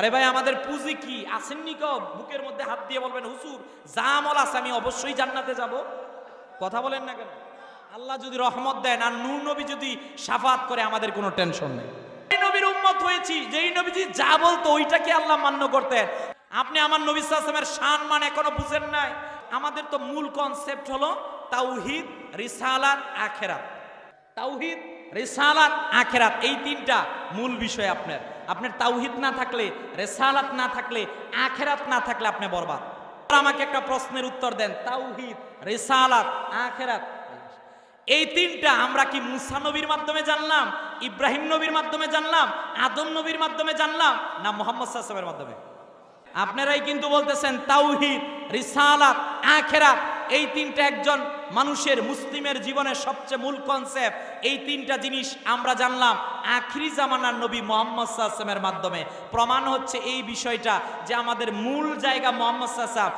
আরে ভাই, আমাদের পুঁজি কি? আসেননি কেউ বুকের মধ্যে হাত দিয়ে বলবেন হুসুর যা আমল আছে, আমি অবশ্যই জান্নাতে যাব। কথা বলেন না কেন? আল্লাহ যদি রহমত দেন, আর নূর নবী যদি সাফাত করে, আমাদের কোনো টেনশন নেই। নবীর উম্মত হয়েছি, যেই নবীজি যা বলতো, ওইটাকে আল্লাহ মান্য করতেন। আপনি আমার নবী সাল্লামের শান মান এখনও বুঝেন নাই। আমাদের তো মূল কনসেপ্ট হলো তাওহিদ, রিসালাত, আখেরাত। তাওহিদ রেসালাত আখেরাত, এই তিনটা মূল বিষয় আপনার। আপনার তাওহিদ না থাকলে, রেসালাত না থাকলে, আখেরাত না থাকলে আপনি বরবাদ। আমাকে একটা প্রশ্নের উত্তর দেন, তাওহিদ, রেসালাত, আখেরাত? এই তিনটা আমরা কি মুসা নবীর মাধ্যমে জানলাম, ইব্রাহিম নবীর মাধ্যমে জানলাম, আদম নবীর মাধ্যমে জানলাম, না মোহাম্মদ সাল্লামের মাধ্যমে? আপনারাই কিন্তু বলতেছেন তাওহিদ, রিসালাত, আখেরাত। এই তিনটা একজন মানুষের মুসলিমের জীবনের সবচেয়ে মূল কনসেপ্ট এই তিনটা জিনিস আমরা জানলাম আখরি জামানার নবী মোহাম্মদ সাহসামের মাধ্যমে। প্রমাণ হচ্ছে এই বিষয়টা যে আমাদের মূল জায়গা মোহাম্মদ সাল্লাম